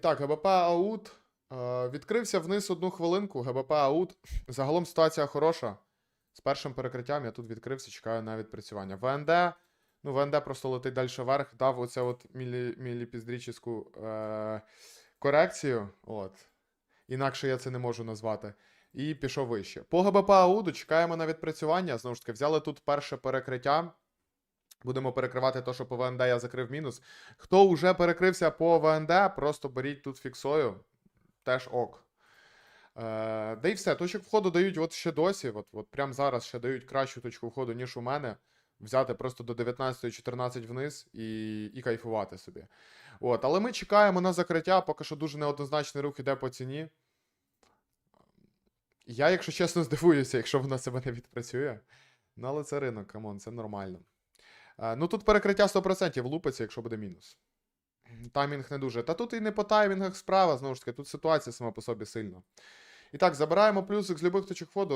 так, ГБП аут. Е, відкрився вниз одну хвилинку. ГБП аут. Загалом ситуація хороша. З першим перекриттям я тут відкрився, чекаю на відпрацювання. ВНД. Ну, ВНД просто летить далі вверх, дав оце от мілі, міліпіздрічну е, корекцію. От. Інакше я це не можу назвати. І пішов вище. По ГБП ауду чекаємо на відпрацювання. Знову ж таки, взяли тут перше перекриття. Будемо перекривати те, що по ВНД я закрив мінус. Хто вже перекрився по ВНД, просто беріть тут фіксою. Теж ок. Е, да і все. Точок входу дають от ще досі. От, от прямо зараз ще дають кращу точку входу, ніж у мене. Взяти просто до 19-14 вниз і, і кайфувати собі. От, але ми чекаємо на закриття, поки що дуже неоднозначний рух іде по ціні. Я, якщо чесно, здивуюся, якщо вона себе не відпрацює. Ну, але це ринок, камон, це нормально. Ну тут перекриття 100% лупиться, якщо буде мінус. Таймінг не дуже. Та тут і не по таймінгах справа, знову ж таки, тут ситуація сама по собі сильна. І так, забираємо плюсик з любих точок входу.